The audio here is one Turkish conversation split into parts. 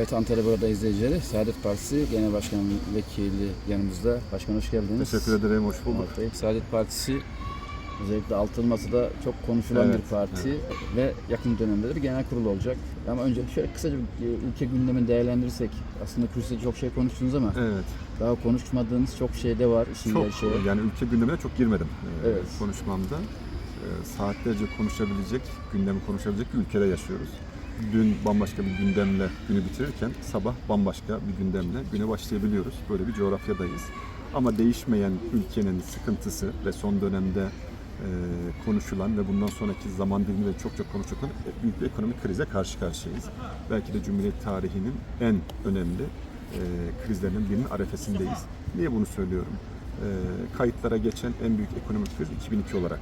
Evet Antalya burada izleyicileri. Saadet Partisi Genel Başkan Vekili yanımızda. Başkan hoş geldiniz. Teşekkür ederim, hoş bulduk. Bey, Saadet Partisi özellikle Altın Masa'da çok konuşulan Evet, bir parti ve yakın dönemde de bir genel kurul olacak. Ama önce şöyle kısaca bir e, ülke gündemini değerlendirirsek aslında kürsüde çok şey konuştunuz ama Evet, daha konuşmadığınız çok şey de var işin çok gerçeği. yani ülke gündemine çok girmedim e, Evet. konuşmamda. E, saatlerce konuşabilecek, gündemi konuşabilecek bir ülkede yaşıyoruz. Dün bambaşka bir gündemle günü bitirirken sabah bambaşka bir gündemle güne başlayabiliyoruz. Böyle bir coğrafyadayız. Ama değişmeyen ülkenin sıkıntısı ve son dönemde e, konuşulan ve bundan sonraki zaman diliminde çok çok konuşulan büyük bir ekonomik krize karşı karşıyayız. Belki de Cumhuriyet tarihinin en önemli e, krizlerinin birinin arefesindeyiz. Niye bunu söylüyorum? E, kayıtlara geçen en büyük ekonomik kriz 2002 olarak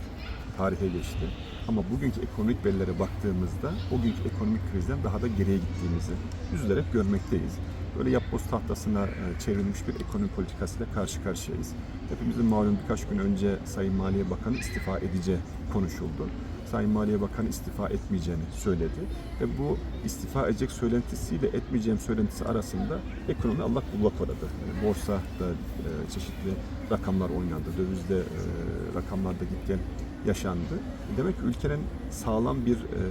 tarihe geçti. Ama bugünkü ekonomik verilere baktığımızda o günkü ekonomik krizden daha da geriye gittiğimizi üzülerek görmekteyiz. Böyle yapboz tahtasına e, çevrilmiş bir ekonomi politikasıyla karşı karşıyayız. Hepimizin malum birkaç gün önce Sayın Maliye Bakanı istifa edeceği konuşuldu. Sayın Maliye Bakanı istifa etmeyeceğini söyledi. Ve bu istifa edecek söylentisiyle etmeyeceğim söylentisi arasında ekonomi allak bullak oradı. Yani borsada e, çeşitli rakamlar oynandı. Dövizde e, rakamlarda git gel yaşandı. Demek ki ülkenin sağlam bir e,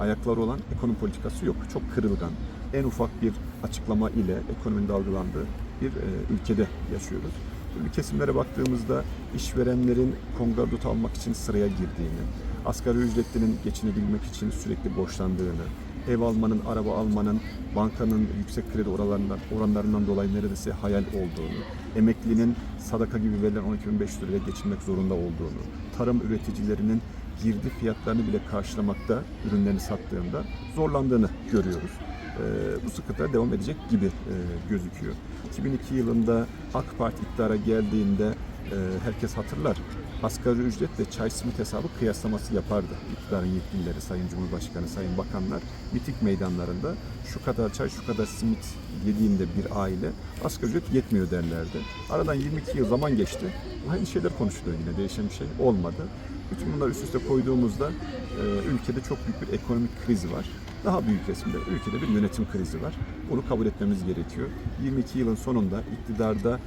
ayakları olan ekonomi politikası yok. Çok kırılgan. En ufak bir açıklama ile ekonominin dalgalandığı bir e, ülkede yaşıyoruz. Böyle kesimlere baktığımızda işverenlerin kongradot almak için sıraya girdiğini, asgari ücretlinin geçinebilmek için sürekli borçlandığını, ev almanın, araba almanın bankanın yüksek kredi oranlarından, oranlarından dolayı neredeyse hayal olduğunu, emeklinin sadaka gibi verilen 12.500 liraya geçinmek zorunda olduğunu, tarım üreticilerinin girdi fiyatlarını bile karşılamakta ürünlerini sattığında zorlandığını görüyoruz. Ee, bu sıkıntılar devam edecek gibi e, gözüküyor. 2002 yılında AK Parti iktidara geldiğinde e, herkes hatırlar. Asgari ücretle çay simit hesabı kıyaslaması yapardı. İktidarın yetkilileri, Sayın Cumhurbaşkanı, Sayın Bakanlar miting meydanlarında şu kadar çay, şu kadar simit yediğinde bir aile asgari ücret yetmiyor derlerdi. Aradan 22 yıl zaman geçti. Aynı şeyler konuşuluyor yine. Değişen bir şey olmadı. Bütün bunları üst üste koyduğumuzda e, ülkede çok büyük bir ekonomik kriz var. Daha büyük resimde ülkede bir yönetim krizi var. Bunu kabul etmemiz gerekiyor. 22 yılın sonunda iktidarda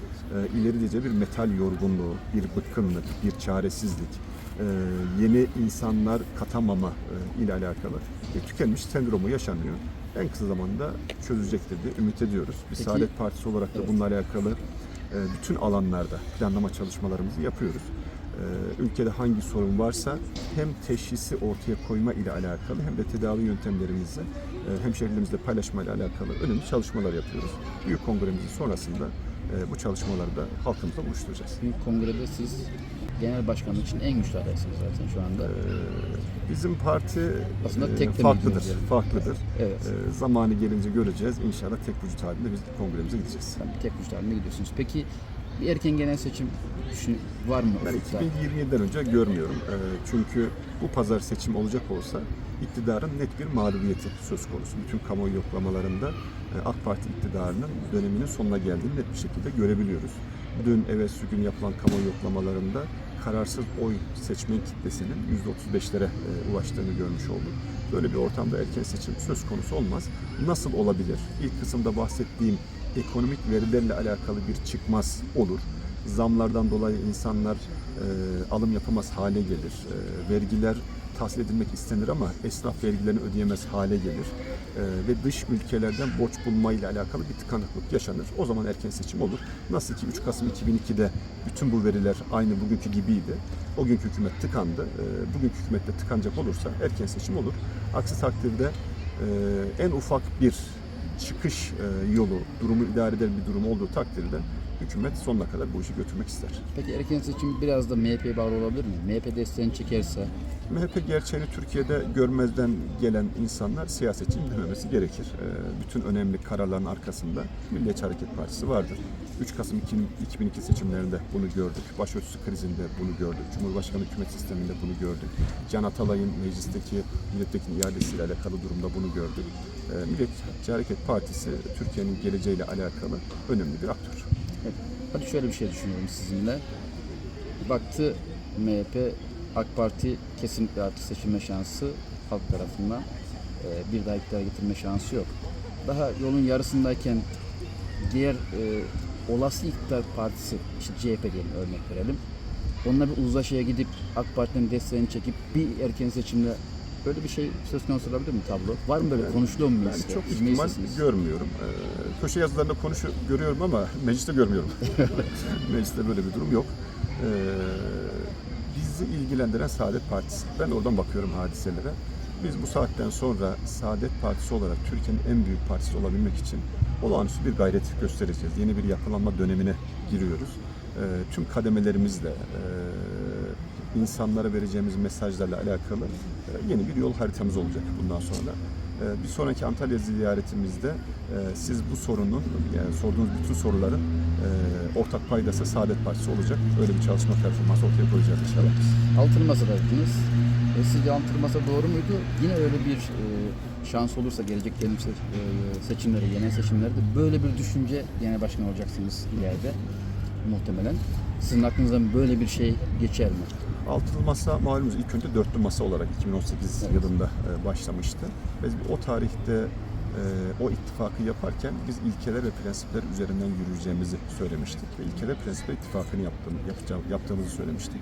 e, ileri bir metal yorgunluğu, bir bıkkınlık, bir çaresizlik, e, yeni insanlar katamama e, ile alakalı bir tükenmiş sendromu yaşanıyor. En kısa zamanda çözülecektir diye ümit ediyoruz. Biz Peki- Saadet Partisi olarak da Evet. bununla alakalı e, bütün alanlarda planlama çalışmalarımızı yapıyoruz. Ee, ülkede hangi sorun varsa hem teşhisi ortaya koyma ile alakalı hem de tedavi yöntemlerimizi e, hemşehrilerimizle paylaşma ile alakalı önemli çalışmalar yapıyoruz. Büyük kongremizin sonrasında e, bu çalışmaları da halkımızla buluşturacağız. Büyük kongrede siz genel başkanlık için en güçlü adaysınız zaten şu anda. Ee, Bizim parti Aslında e, tek farklıdır, yani. farklıdır. Evet. Ee, Zamanı gelince göreceğiz. İnşallah tek vücut halinde biz kongremize gideceğiz. Tabii tek güçlü halinde gidiyorsunuz. Peki bir erken genel seçim düşün, var mı Ben ufukta? 2027'den önce görmüyorum. Ee, Çünkü bu pazar seçim olacak olsa iktidarın net bir mağlubiyeti söz konusu. Bütün kamuoyu yoklamalarında e, AK Parti iktidarının döneminin sonuna geldiğini net bir şekilde görebiliyoruz. Dün evvelsi gün yapılan kamuoyu yoklamalarında kararsız oy seçmen kitlesinin %35'lere e, ulaştığını görmüş olduk. Böyle bir ortamda erken seçim söz konusu olmaz. Nasıl olabilir? İlk kısımda bahsettiğim ekonomik verilerle alakalı bir çıkmaz olur zamlardan dolayı insanlar e, alım yapamaz hale gelir. E, vergiler tahsil edilmek istenir ama esnaf vergilerini ödeyemez hale gelir. E, ve dış ülkelerden borç bulma ile alakalı bir tıkanıklık yaşanır. O zaman erken seçim olur. Nasıl ki 3 Kasım 2002'de bütün bu veriler aynı bugünkü gibiydi. O günkü hükümet tıkandı. E, bugünkü hükümette tıkanacak olursa erken seçim olur. Aksi takdirde e, en ufak bir çıkış e, yolu, durumu idare eden bir durum olduğu takdirde hükümet sonuna kadar bu işi götürmek ister. Peki erken seçim biraz da MHP'ye bağlı olabilir mi? MHP desteğini çekerse MHP gerçeğini Türkiye'de görmezden gelen insanlar siyasetçiyim dememesi gerekir. Ee, Bütün önemli kararların arkasında Milliyetçi Hareket Partisi vardır. 3 Kasım 2002 seçimlerinde bunu gördük. Başörtüsü krizinde bunu gördük. Cumhurbaşkanı hükümet sisteminde bunu gördük. Can Atalay'ın meclisteki milletvekili iadesiyle alakalı durumda bunu gördük. Ee, Milliyetçi Hareket Partisi Türkiye'nin geleceğiyle alakalı önemli bir aktör. Hadi şöyle bir şey düşünüyorum sizinle. Baktı MHP, AK Parti kesinlikle artık seçilme şansı halk tarafından e, bir daha iktidara getirme şansı yok. daha yolun yarısındayken diğer e, olası iktidar partisi, işte CHP diyelim örnek verelim. Onunla bir uzlaşıya gidip AK Parti'nin desteğini çekip bir erken seçimde böyle bir şey söz konusu olabilir mi tablo? Var mı böyle konuşuluyor mu mecliste? çok ihtimal görmüyorum. Ee, köşe yazılarında konuşu görüyorum ama mecliste görmüyorum. mecliste böyle bir durum yok. Ee, bizi ilgilendiren Saadet Partisi. Ben oradan bakıyorum hadiselere. Biz bu saatten sonra Saadet Partisi olarak Türkiye'nin en büyük partisi olabilmek için olağanüstü bir gayret göstereceğiz. Yeni bir yapılanma dönemine giriyoruz. Ee, tüm kademelerimizle, e, insanlara vereceğimiz mesajlarla alakalı e, yeni bir yol haritamız olacak bundan sonra. Ee, Bir sonraki Antalya ziyaretimizde e, siz bu sorunun, yani sorduğunuz bütün soruların e, ortak paydası Saadet Partisi olacak. Öyle bir çalışma performansı ortaya koyacağız inşallah. Altılı Masa'daydınız. E, sizce Altılı Masa doğru muydu? Yine öyle bir e, şans olursa gelecek dönem se- e, seçimleri, genel seçimlerde böyle bir düşünce genel başkan olacaksınız ileride muhtemelen. Sizin aklınızdan böyle bir şey geçer mi? Altılı Masa malumunuz ilk önce dörtlü masa olarak 2018 Evet. yılında e, başlamıştı. Biz o tarihte e, o ittifakı yaparken biz ilkeler ve prensipler üzerinden yürüyeceğimizi söylemiştik. Ve ilkeler prensipler ittifakını yapacağım, yaptığımızı söylemiştik.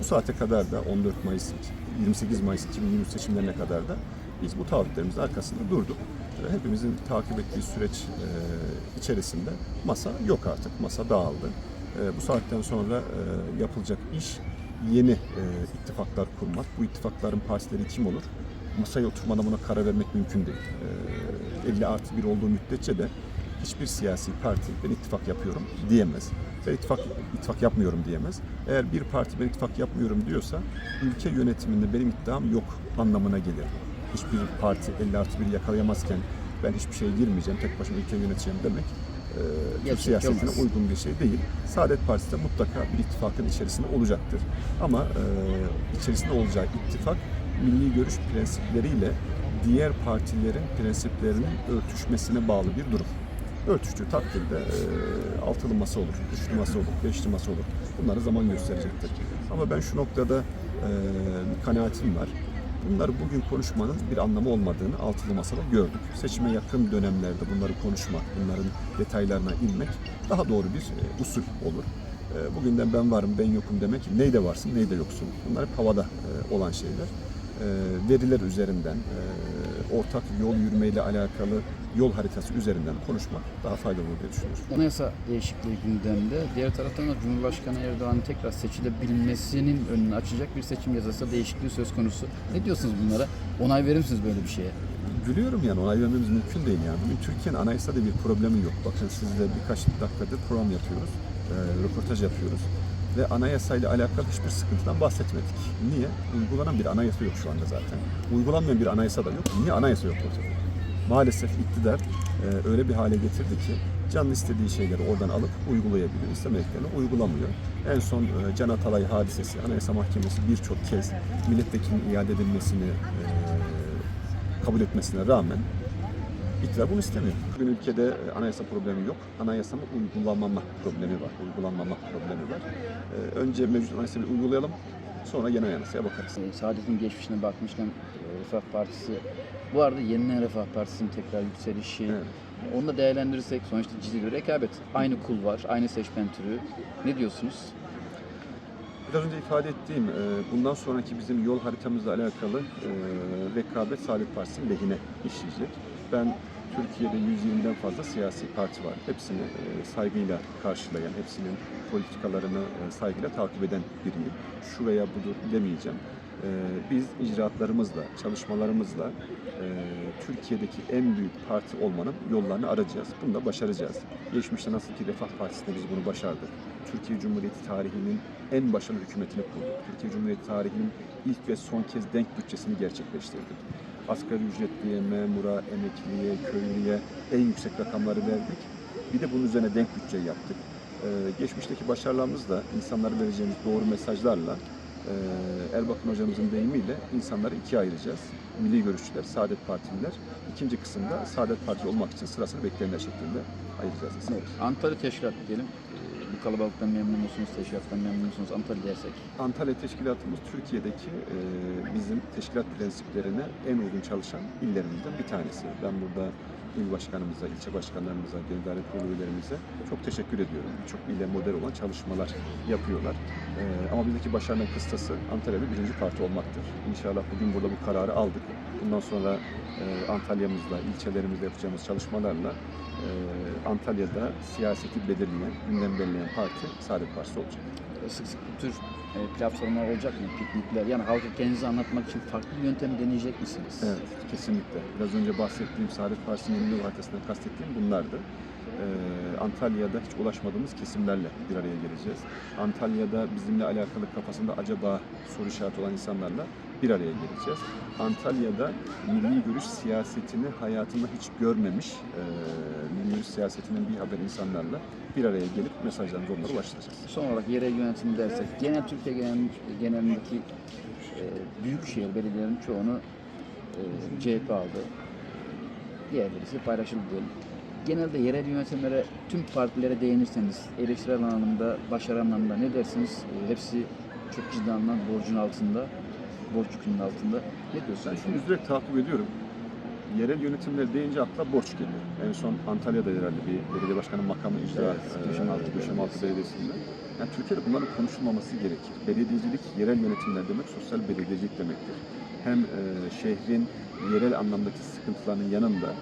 Bu saate kadar da 14 Mayıs, 28 Mayıs 2023 seçimlerine kadar da biz bu taahhütlerimizin arkasında durduk. Hepimizin takip ettiği süreç e, içerisinde masa yok artık, masa dağıldı. Bu saatten sonra yapılacak iş yeni e, ittifaklar kurmak. Bu ittifakların partileri kim olur? Masaya oturmadan buna karar vermek mümkün değil. E, 50 artı 1 olduğu müddetçe de hiçbir siyasi parti ben ittifak yapıyorum diyemez. Ben ittifak, ittifak yapmıyorum diyemez. Eğer bir parti ben ittifak yapmıyorum diyorsa ülke yönetiminde benim iddiam yok anlamına gelir. Hiçbir parti 50 artı 1 yakalayamazken ben hiçbir şeye girmeyeceğim, tek başıma ülke yöneteceğim demek e, Türk Gerçek siyasetine olmaz. uygun bir şey değil. Saadet Partisi de mutlaka bir ittifakın içerisinde olacaktır. Ama e, içerisinde olacağı ittifak milli görüş prensipleriyle diğer partilerin prensiplerinin örtüşmesine bağlı bir durum. Örtüştüğü takdirde e, altılı masa olur, üçlü masa olur, beşli masa olur. Bunları zaman gösterecektir. Ama ben şu noktada e, kanaatim var. Bunları bugün konuşmanın bir anlamı olmadığını altılı masada gördük. Seçime yakın dönemlerde bunları konuşmak, bunların detaylarına inmek daha doğru bir e, usul olur. E, Bugünden ben varım, ben yokum demek neyde varsın, neyde yoksun. Bunlar hep havada e, olan şeyler. E, Veriler üzerinden, e, ortak yol yürümeyle alakalı yol haritası üzerinden konuşmak daha faydalı olur diye düşünüyorum. Anayasa değişikliği gündemde. Diğer taraftan da Cumhurbaşkanı Erdoğan'ın tekrar seçilebilmesinin önünü açacak bir seçim yasası değişikliği söz konusu. Ne diyorsunuz bunlara? Onay verir misiniz böyle bir şeye? Gülüyorum yani onay vermemiz mümkün değil yani. Bugün Türkiye'nin anayasada bir problemi yok. Bakın sizle birkaç dakikadır program yapıyoruz, e, röportaj yapıyoruz ve anayasayla alakalı hiçbir sıkıntıdan bahsetmedik. Niye? Uygulanan bir anayasa yok şu anda zaten. Uygulanmayan bir anayasa da yok. Niye anayasa yok ortada? Maalesef iktidar e, öyle bir hale getirdi ki canlı istediği şeyleri oradan alıp uygulayabiliyor. İstemediklerini uygulamıyor. En son e, Can Atalay hadisesi, Anayasa Mahkemesi birçok kez milletvekilinin iade edilmesini e, kabul etmesine rağmen iktidar bunu istemiyor. Bugün ülkede e, anayasa problemi yok. Anayasanın uygulanmama problemi var. Uygulanmama problemi var. E, önce mevcut anayasayı uygulayalım. Sonra yeni anayasaya bakarız. Saadet'in geçmişine bakmışken Refah Partisi, bu arada yeniden Refah Partisi'nin tekrar yükselişi, Evet. onu da değerlendirirsek sonuçta ciddi bir rekabet. Aynı kul var, aynı seçmen türü. Ne diyorsunuz? Biraz önce ifade ettiğim e, bundan sonraki bizim yol haritamızla alakalı e, rekabet Saadet Partisi'nin lehine işleyecek. Ben Türkiye'de 120'den fazla siyasi parti var. Hepsini e, saygıyla karşılayan, hepsinin politikalarını e, saygıyla takip eden biriyim. Şu veya budur demeyeceğim. E, Biz icraatlarımızla, çalışmalarımızla Türkiye'deki en büyük parti olmanın yollarını arayacağız. Bunu da başaracağız. Geçmişte nasıl ki Refah Partisi'nde biz bunu başardık. Türkiye Cumhuriyeti tarihinin en başarılı hükümetini kurduk. Türkiye Cumhuriyeti tarihinin ilk ve son kez denk bütçesini gerçekleştirdik. Asgari ücretliye, memura, emekliye, köylüye en yüksek rakamları verdik. Bir de bunun üzerine denk bütçe yaptık. Ee, geçmişteki başarılarımızla, insanlara vereceğimiz doğru mesajlarla, e, Erbakan hocamızın deyimiyle insanları ikiye ayıracağız. Milli görüşçüler, Saadet Partililer. İkinci kısımda Saadet Partisi olmak için sırasını bekleyenler şeklinde ayıracağız insanları. Antalya Teşkilat diyelim. E, Bu kalabalıktan memnun musunuz? Teşkilattan memnun musunuz? Antalya dersek. Antalya Teşkilatımız Türkiye'deki e, bizim teşkilat prensiplerine en uygun çalışan illerimizden bir tanesi. Ben burada il başkanımıza, ilçe başkanlarımıza, genel idare kurulu üyelerimize çok teşekkür ediyorum. Birçok ile model olan çalışmalar yapıyorlar. Ee, ama bizdeki başarının kıstası Antalya'da birinci parti olmaktır. İnşallah bugün burada bu kararı aldık. Bundan sonra e, Antalya'mızda, ilçelerimizde yapacağımız çalışmalarla e, Antalya'da siyaseti belirleyen, gündem belirleyen parti Saadet Partisi olacak. Sık sık bu tür e, platformlar olacak mı? Piknikler. Yani halka kendinizi anlatmak için farklı bir yöntem deneyecek misiniz? Evet, kesinlikle. Biraz önce bahsettiğim Saadet Partisi'nin yeni yıl haritasında kastettiğim bunlardı. Ee, Antalya'da hiç ulaşmadığımız kesimlerle bir araya geleceğiz. Antalya'da bizimle alakalı kafasında acaba soru işareti olan insanlarla bir araya geleceğiz. Antalya'da milli görüş siyasetini hayatında hiç görmemiş, e, milli görüş siyasetinin bir haber insanlarla bir araya gelip mesajlarımızı onlara ulaştıracağız. Son olarak yerel yönetim dersek, genel Türkiye genel, genelindeki e, büyük şehir belediyelerinin çoğunu e, CHP aldı. Diğerleri ise paylaşıldı diyelim. Genelde yerel yönetimlere, tüm partilere değinirseniz, eleştirel anlamda, başarı anlamda ne dersiniz? E, hepsi çok ciddi anlamda borcun altında, borç yükünün altında. Ne Ben diyorsunuz? şunu üzülerek takip ediyorum. Yerel yönetimler deyince akla borç geliyor. En son Antalya'da herhalde bir belediye başkanı makamı icra Evet, Döşemaltı Döşemaltı Belediyesi'nde. Yani Türkiye'de bunların konuşulmaması gerekir. Belediyecilik, yerel yönetimler demek sosyal belediyecilik demektir. Hem e, şehrin yerel anlamdaki sıkıntılarının yanında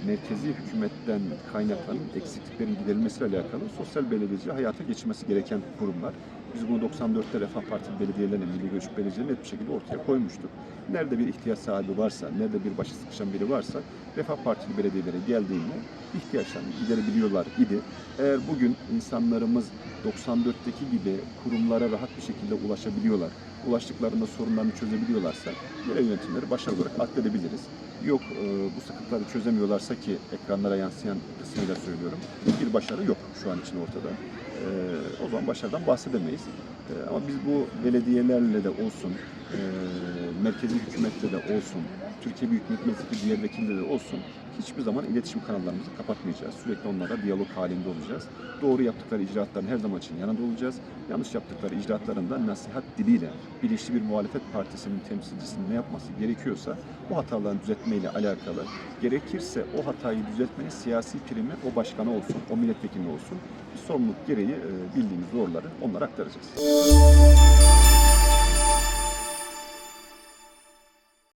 merkezi hükümetten kaynaklanan eksikliklerin giderilmesiyle alakalı sosyal belediyeci hayata geçirmesi gereken kurumlar. Biz bunu 94'te Refah Partili belediyelerine, Milli Görüş Belediyelerine net bir şekilde ortaya koymuştuk. Nerede bir ihtiyaç sahibi varsa, nerede bir başı sıkışan biri varsa Refah Partili belediyelere geldiğinde ihtiyaçlarını giderebiliyorlar idi. Eğer bugün insanlarımız 94'teki gibi kurumlara rahat bir şekilde ulaşabiliyorlar, ulaştıklarında sorunlarını çözebiliyorlarsa yerel yönetimleri başarılı olarak atledebiliriz. Yok e, bu sıkıntıları çözemiyorlarsa ki ekranlara yansıyan kısmıyla söylüyorum bir başarı yok şu an için ortada. E, o zaman başarıdan bahsedemeyiz. E, ama biz bu belediyelerle de olsun, e, merkezi hükümette de olsun, Türkiye Büyük Millet Meclisi diğer vekilleri olsun hiçbir zaman iletişim kanallarımızı kapatmayacağız. Sürekli onlarla diyalog halinde olacağız. Doğru yaptıkları icraatların her zaman için yanında olacağız. Yanlış yaptıkları icraatlarında nasihat diliyle bilinçli bir muhalefet partisinin temsilcisinin ne yapması gerekiyorsa o hatalarını düzeltmeyle alakalı gerekirse o hatayı düzeltmenin siyasi primi o başkanı olsun, o milletvekili olsun bir sorumluluk gereği e, bildiğimiz doğruları onlara aktaracağız.